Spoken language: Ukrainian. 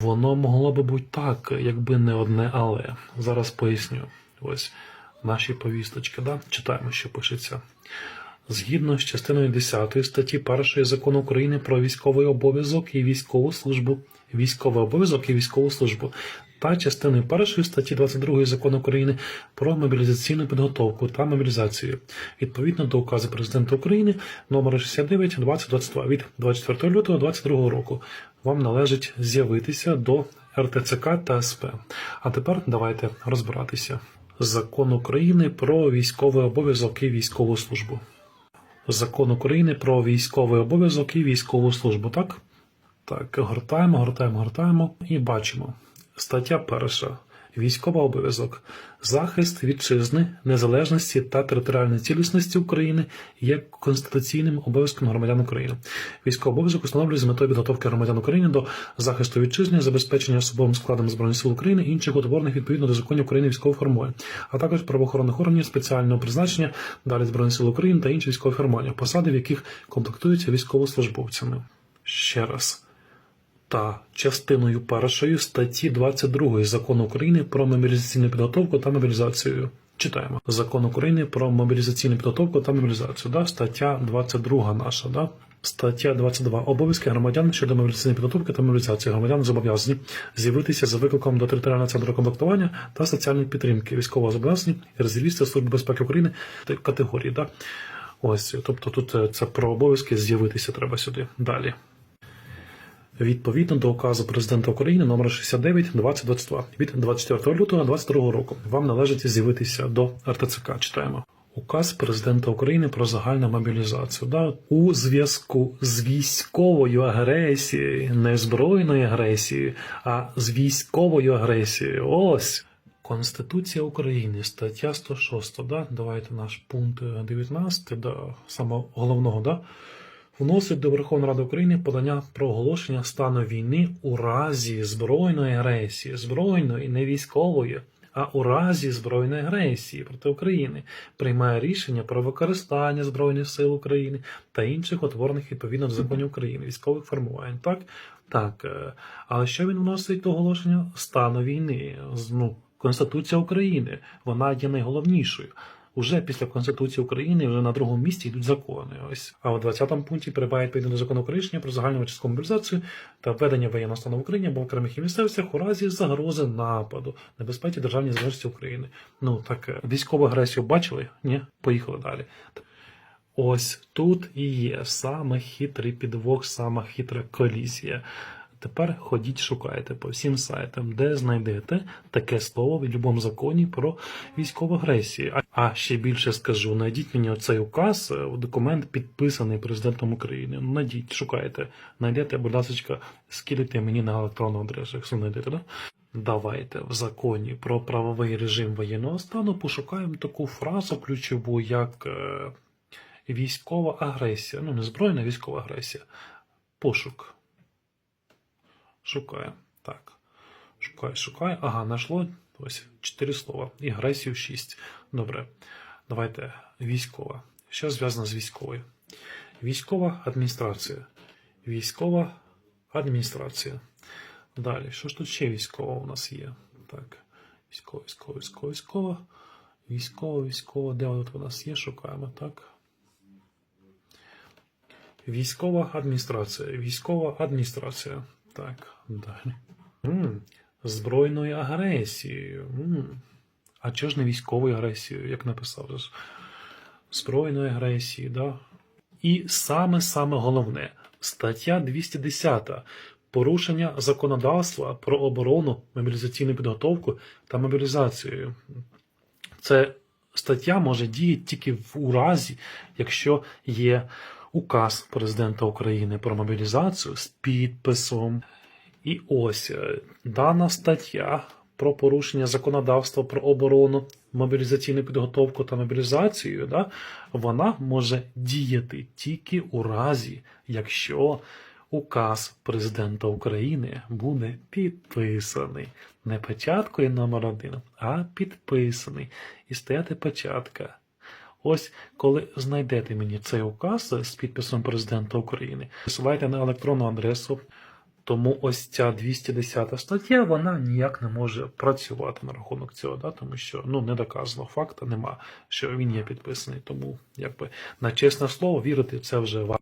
Воно могло би бути так, якби не одне але. Зараз поясню. Ось наші повісточки, да? читаємо, що пишеться. Згідно з частиною 10 статті 1 закону України про військовий обов'язок і військову службу, військовий обов'язок і військову службу та частиною 1 статті 22 закону України про мобілізаційну підготовку та мобілізацію відповідно до указу президента України номер 69 2022 від 24 лютого 2022 року. Вам належить з'явитися до РТЦК та СП. А тепер давайте розбиратися. Закон України про військовий обов'язок і військову службу. Закон України про військовий обов'язок і військову службу, так? Так, гортаємо, гортаємо, гортаємо і бачимо. Стаття перша. Військовий обов'язок. Захист вітчизни, незалежності та територіальної цілісності України є конституційним обов'язком громадян України. Військовий обов'язок встановлює з метою підготовки громадян України до захисту вітчизни, забезпечення особовим складом збройних сил України і інших утворених відповідно до законів України військових формувань, а також правоохоронних органів спеціального призначення, далі збройних сил України та інші військові формування, посади, в яких комплектуються військовослужбовцями. Ще раз та частиною першої статті 22 Закону України про мобілізаційну підготовку та мобілізацію. Читаємо Закон України про мобілізаційну підготовку та мобілізацію. Да? Стаття 22 наша. Да? Стаття 22. Обов'язки громадян щодо мобілізаційної підготовки та мобілізації. Громадян зобов'язані з'явитися за викликом до територіального центру комплектування та соціальної підтримки військового зобов'язані резервісти Служби безпеки України та категорії. Да? Ось, тобто тут е, це про обов'язки з'явитися треба сюди. Далі. Відповідно до указу президента України номер 69 2022 від 24 лютого 2022 року вам належить з'явитися до РТЦК. Читаємо. Указ президента України про загальну мобілізацію. Да? У зв'язку з військовою агресією, не збройною агресією, а з військовою агресією. Ось Конституція України, стаття 106. Да? Давайте наш пункт 19, да, самого головного, да? Вносить до Верховної Ради України подання про оголошення стану війни у разі збройної агресії, збройної, не військової, а у разі збройної агресії проти України приймає рішення про використання Збройних сил України та інших утворених відповідно до законів України, військових формувань. Так, так. е, Але що він вносить до оголошення стану війни? Ну, Конституція України, вона є найголовнішою. Уже після Конституції України вже на другому місці йдуть закони. Ось а в 20 пункті перебуває відповідно до закону України про загальну часткову мобілізацію та введення воєнного стану в Україні або в окремих місцевостях у разі загрози нападу, небезпеки державній залежності України. Ну так е, військову агресію бачили? Ні, поїхали далі. Ось тут і є саме хитрий підвох, сама хитра колізія. Тепер ходіть, шукайте по всім сайтам, де знайдете таке слово в будь-якому законі про військову агресію. А- ще більше скажу: знайдіть мені оцей указ, е, документ підписаний президентом України. Ну, Найдіть, шукайте, знайдете, будь ласка, скидайте мені на електронну адресу, якщо знайдете, да? Давайте в законі про правовий режим воєнного стану пошукаємо таку фразу ключову, як е, військова агресія. Ну, не збройна військова агресія. Пошук. Шукає. Так. Шукає, шукає. Ага, знайшло. Ось чотири слова. І агресію шість. Добре. Давайте військова. Що зв'язано з військовою? Військова адміністрація. Військова адміністрація. Далі. Що ж тут ще військова у нас є? Так. Військова, військова, військова, військова. Військова, військова. Де от у нас є? Шукаємо, так. Військова адміністрація. Військова адміністрація. Так, далі. М, Збройною агресією. М. А чого ж не військовою агресією, як написав? Збройної агресії, да? І саме-саме головне, стаття 210. Порушення законодавства про оборону, мобілізаційну підготовку та мобілізацію. Це стаття може діяти тільки в разі, якщо є указ президента України про мобілізацію з підписом. І ось е, дана стаття про порушення законодавства про оборону, мобілізаційну підготовку та мобілізацію, да, вона може діяти тільки у разі, якщо указ президента України буде підписаний. Не печаткою номер один, а підписаний. І стояти печатка. Ось коли знайдете мені цей указ з підписом президента України, посилайте на електронну адресу Тому ось ця 210 стаття, вона ніяк не може працювати на рахунок цього, да? тому що ну, не доказано факта, нема, що він є підписаний. Тому якби на чесне слово вірити це вже важко.